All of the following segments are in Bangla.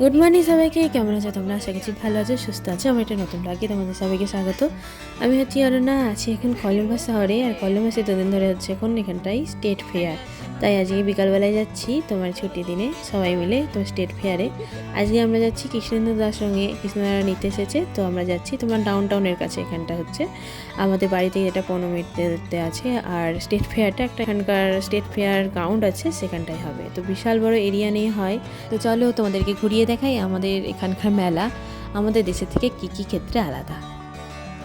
গুড মর্নিং সবাইকে, কেমন আছে তোমরা? আশা করছি ভালো আছো, সুস্থ আছো। আমার একটা নতুন ব্লগে তোমাদের সবাইকে স্বাগত। আমি হচ্ছি অরুণা, আছি এখন কলম্বাস শহরে। আর কলম্বাসে দুদিন ধরে হচ্ছে এখন এখানটাই স্টেট ফেয়ার তাই আজকে বিকালবেলায় যাচ্ছি তোমার ছুটি দিনে, সবাই মিলে তোমার স্টেট ফেয়ারে আজকে আমরা যাচ্ছি কৃষ্ণেন্দ্র দাস সঙ্গে, কৃষ্ণদারা নিতে এসেছে, তো আমরা যাচ্ছি তোমার ডাউন টাউনের কাছে এখানটা হচ্ছে। আমাদের বাড়ি থেকে এটা পনেরো মিনিটতে আছে, আর স্টেট ফেয়ারটা একটা এখানকার স্টেট ফেয়ার গ্রাউন্ড আছে সেখানটায় হবে। তো বিশাল বড় এরিয়া নিয়ে হয়। তো চলো তোমাদেরকে ঘুরিয়ে দেখাই আমাদের এখানকার মেলা। আমাদের দেশের থেকে কী কী ক্ষেত্রে আলাদা।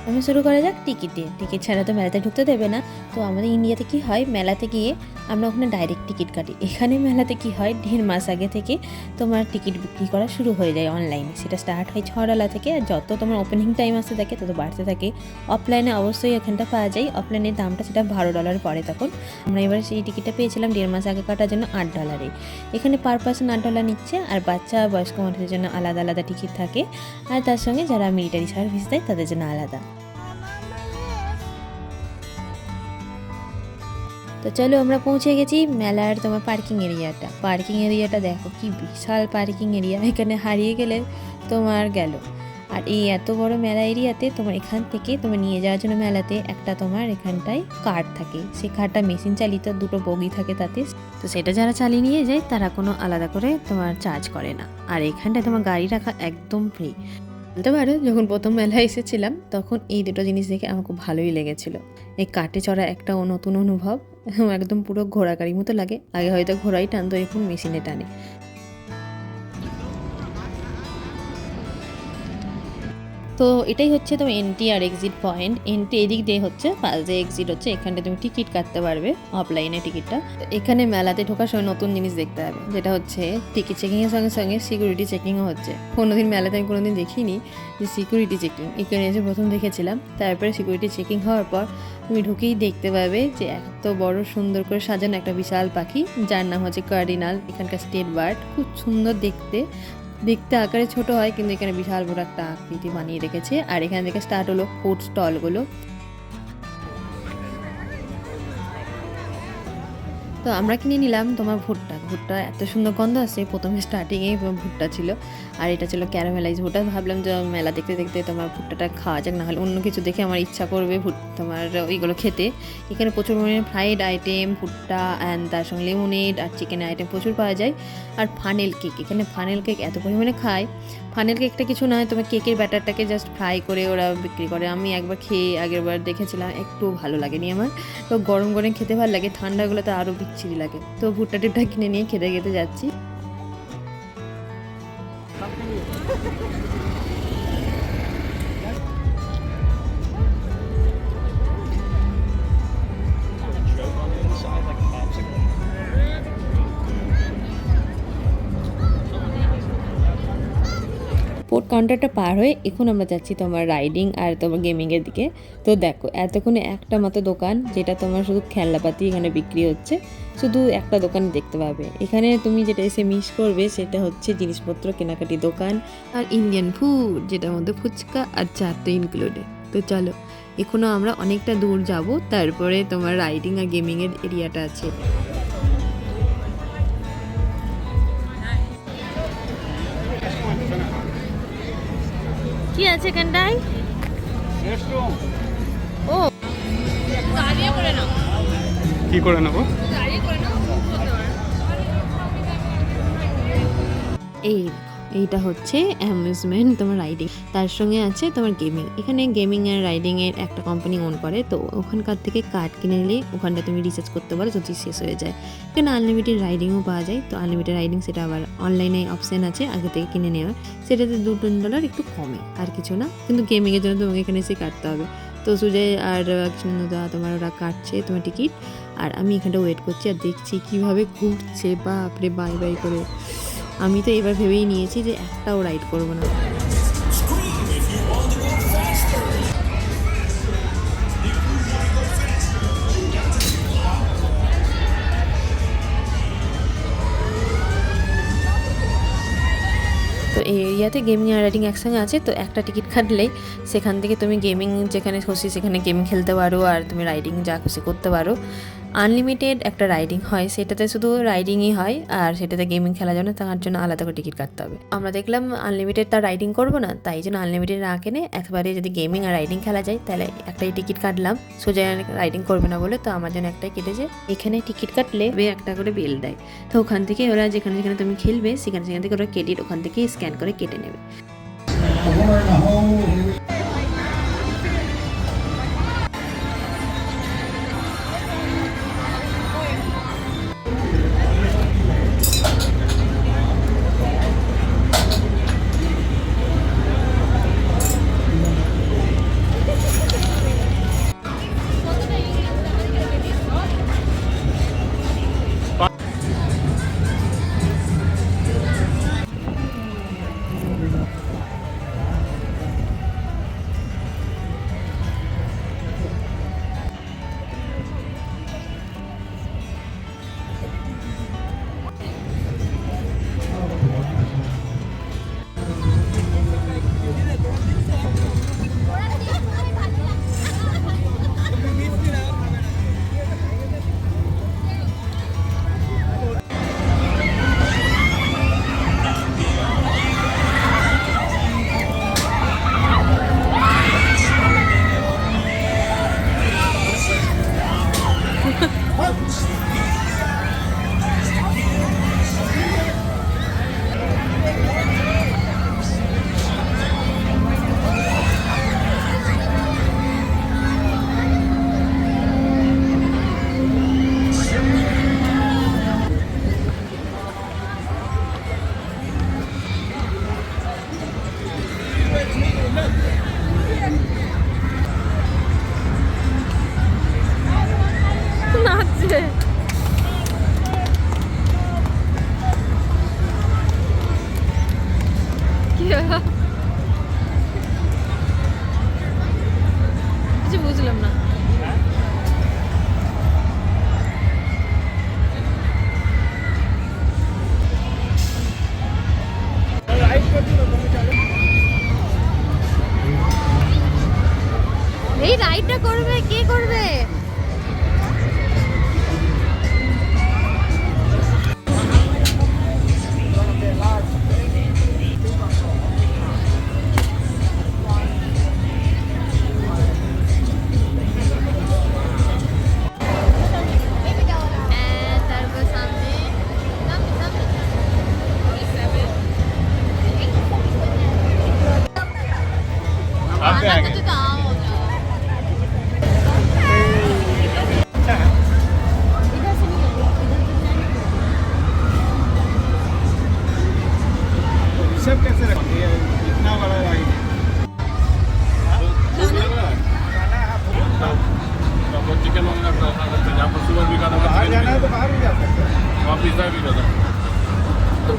আমি শুরু করা যাক, টিকিট দিয়ে। টিকিট ছাড়া তো মেলাতে ঢুকতে দেবে না। তো আমাদের ইন্ডিয়াতে কি হয়, মেলাতে গিয়ে আমরা ওখানে ডাইরেক্ট টিকিট কাটি। এখানে মেলাতে কি হয়, দেড় মাস আগে থেকে তোমার টিকিট বিক্রি করা শুরু হয়ে যায় অনলাইনে সেটা স্টার্ট হয় ছডালা থেকে আর যত তোমার ওপেনিং টাইম আসতে থাকে, তত বাড়তে থাকে। অফলাইনে অবশ্যই এখানটা পাওয়া যায়। অফলাইনের দামটা সেটা বারো ডলার পড়ে তখন। আমরা এবার সেই টিকিটটা পেয়েছিলাম দেড় মাস আগে কাটার জন্য আট ডলারে এখানে পার পার্সন আট ডলার নিচ্ছে আর বাচ্চা, বয়স্ক মানুষের জন্য আলাদা আলাদা টিকিট থাকে। আর তার সঙ্গে যারা মিলিটারি সার্ভিস দেয়, তাদের জন্য আলাদা। তো চলো আমরা পৌঁছে গেছি মেলার তোমার পার্কিং এরিয়াটা পার্কিং এরিয়াটা দেখো, কি বিশাল পার্কিং এরিয়া এখানে হারিয়ে গেলে তোমার গেল। আর এই এত বড় মেলা এরিয়াতে তোমার এখান থেকে তোমার নিয়ে যাওয়ার জন্য মেলাতে একটা তোমার এখানটায় কার্ড থাকে। সেই কার্ডটা মেশিন চালিত, দুটো বগি থাকে তাতে। তো সেটা যারা চালিয়ে নিয়ে যায়, তারা কোনো আলাদা করে তোমার চার্জ করে না। আর এখানটায় তোমার গাড়ি রাখা একদম ফ্রি বলতে পারো, যখন প্রথম মেলায় এসেছিলাম, তখন এই দুটো জিনিস দেখে আমার খুব ভালোই লেগেছিল। এই কাটে চড়া একটা নতুন অনুভব। একদম পুরো ঘোড়া গাড়ির মতো লাগে। আগে হয়তো ঘোড়াই টানতো, এখন মেশিনে টানে। তো এটাই হচ্ছে তোমার এন্ট্রি আর এক্সিট পয়েন্ট এন্ট্রি এদিক দিয়ে হচ্ছে পাশ দিয়ে এক্সিট হচ্ছে, এখানটা তুমি টিকিট কাটতে পারবে অফলাইনে টিকিটটা। এখানে মেলাতে ঢোকার সময় নতুন জিনিস দেখতে হবে, যেটা হচ্ছে টিকিট চেকিংয়ের সঙ্গে সঙ্গে সিকিউরিটি চেকিংও হচ্ছে। কোনোদিন মেলাতে আমি কোনোদিন দেখিনি যে সিকিউরিটি চেকিং এখানে এসে প্রথম দেখেছিলাম, তারপরে সিকিউরিটি চেকিং হওয়ার পর তুমি ঢুকেই দেখতে পাবে যে এত বড় সুন্দর করে সাজানো একটা বিশাল পাখি, যার নাম হচ্ছে কার্ডিনাল, এখানকার স্টেট বার্ড। খুব সুন্দর দেখতে। দেখতে আকারে ছোট হয়, কিন্তু এখানে বিশাল বড় একটা আকৃতি বানিয়ে রেখেছে। আর এখানে দেখে স্টার্ট হলো ফুড স্টলগুলো। তো আমরা কিনে নিলাম তোমার ভুট্টা। ভুট্টা এত সুন্দর গন্ধ আসছে প্রথমে স্টার্টিংয়েই ভুট্টা ছিল। আর এটা ছিল ক্যারামেলাইজ ভুট্টা। ভাবলাম যে মেলা দেখতে দেখতে তোমার ভুট্টাটা খাওয়া যাক না হলে অন্য কিছু দেখে আমার ইচ্ছা করবে তোমার ওইগুলো খেতে। এখানে প্রচুর পরিমাণে ফ্রাইড আইটেম ভুট্টা অ্যান্ড তার সঙ্গে লেমনেড আর চিকেন আইটেম প্রচুর পাওয়া যায়। আর ফানেল কেক এখানে ফানেল কেক এত পরিমাণে খায়। ফানেল কেকটা কিছু নয়, তোমার কেকের ব্যাটারটাকে জাস্ট ফ্রাই করে ওরা বিক্রি করে। আমি একবার খেয়ে আগের বার দেখেছিলাম একটু ভালো লাগেনি আমার। তো গরম গরম খেতে ভালো লাগে ঠান্ডাগুলো তো আরও বিচ্ছিরি লাগে। তো ভুট্টা টুট্টা কিনে নিয়ে খেতে খেতে যাচ্ছি। কাউন্টারটা পার হয়ে এখন আমরা যাচ্ছি তোমার রাইডিং আর তোমার গেমিংয়ের দিকে। তো দেখো, এতক্ষণে একটা মতো দোকান যেটা তোমার শুধু খেলনাপাতি এখানে বিক্রি হচ্ছে। শুধু একটা দোকান দেখতে পাবে। এখানে তুমি যেটা এসে মিস করবে সেটা হচ্ছে জিনিসপত্র, কেনাকাটি দোকান আর ইন্ডিয়ান ফুড যেটার মধ্যে ফুচকা আর চারটে ইনক্লুডেড তো চলো এখনও আমরা অনেকটা দূর যাব, তারপরে তোমার রাইডিং আর গেমিংয়ের এরিয়াটা আছে। কি আছে এখানটায়? ও। কি করে নেব? এই এইটা হচ্ছে অ্যামিউজমেন্ট তোমার রাইডিং তার সঙ্গে আছে তোমার গেমিং এখানে গেমিং আর রাইডিং এর একটা কোম্পানি ওন করে, তো ওখানকার থেকে কার্ড কিনে নিলে ওখানটা তুমি রিচার্জ করতে পারো যদি শেষ হয়ে যায়। এখানে আনলিমিটেড রাইডিংও পাওয়া যায়? তো আনলিমিটেড রাইডিং সেটা আবার অনলাইনে অপশান আছে, আগে থেকে কিনে নেওয়ার। সেটাতে দু তিন ডলার একটু কমে, আর কিছু না। কিন্তু গেমিংয়ের জন্য তোমাকে এখানে এসে কাটতে হবে। তো সুজয় আর কৃষ্ণদা তোমার ওরা কাটছে তোমার টিকিট আর আমি এখানটা ওয়েট করছি আর দেখছি কীভাবে ঘুরছে, বাপরে, বাই বাই করে। আমি তো এবার ভেবেই নিয়েছি যে একটাও রাইড করব না। তো এই এরিয়াতে গেমিং আর রাইডিং একসঙ্গে আছে, তো একটা টিকিট কাটলেই সেখান থেকে তুমি গেমিং যেখানে খুশি সেখানে গেম খেলতে পারো আর তুমি রাইডিং যা খুশি করতে পারো। আনলিমিটেড একটা রাইডিং হয়। সেটাতে শুধু রাইডিংই হয় আর সেটাতে গেমিং খেলা যাবে তার জন্য আলাদা করে টিকিট কাটতে হবে। আমরা দেখলাম আনলিমিটেড তার রাইডিং করব না, তাই জন্য আনলিমিটেড না কেনে একবারে যদি গেমিং আর রাইডিং খেলা যায়, তাহলে একটাই টিকিট কাটলাম। সোজা রাইডিং করবে না বলে তো আমার জন্য একটাই কেটেছে এখানে টিকিট কাটলে একটা করে বিল দেয়। তো ওখান থেকে ওরা যেখানে যেখানে তুমি খেলবে, সেখানে সেখান থেকে ওরা কেটে ওখান থেকে স্ক্যান করে কেটে নেবে। নাচছে কিছু বুঝলাম না এই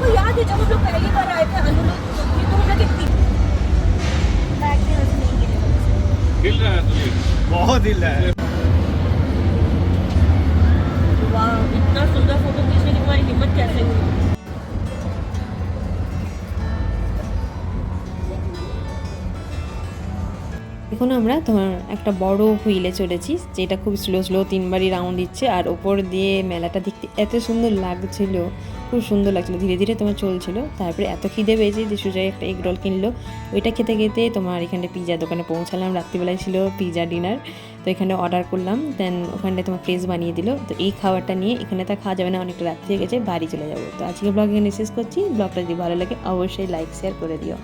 तुमको याद है जब हम लोग पहली बार आए थे अनु लोग ये तो हम लोग एक बैग में ऐसे नहीं गिरे हिल रहा है तुझे बहुत हिल रहा है वाह इतना सुंदर फोटो खींचने की तुम्हारी हिम्मत कैसे हुई এখন আমরা তোমার একটা বড় হুইলে চলেছি যেটা খুব স্লো স্লো তিনবারই রাউন্ড দিচ্ছে আর ওপর দিয়ে মেলাটা দেখতে এত সুন্দর লাগছিল খুব সুন্দর লাগছিল। ধীরে ধীরে তোমার চলছিল। তারপরে এত খিদে পেয়েছে যে সুজয় একটা এগ রোল কিনলো। ওইটা খেতে খেতে তোমার এখানে পিজা দোকানে পৌঁছালাম। রাত্রিবেলায় ছিল পিজা ডিনার তো এখানে অর্ডার করলাম। দেন ওখানে তোমার প্রেস বানিয়ে দিল। তো এই খাবারটা নিয়ে এখানে তা খাওয়া যাবে না। অনেকটা রাত্রি হয়ে গেছে। বাড়ি চলে যাব। তো আজকে ব্লগ এখানে শেষ করছি। ব্লগটা যদি ভালো লাগে অবশ্যই লাইক শেয়ার করে দিও।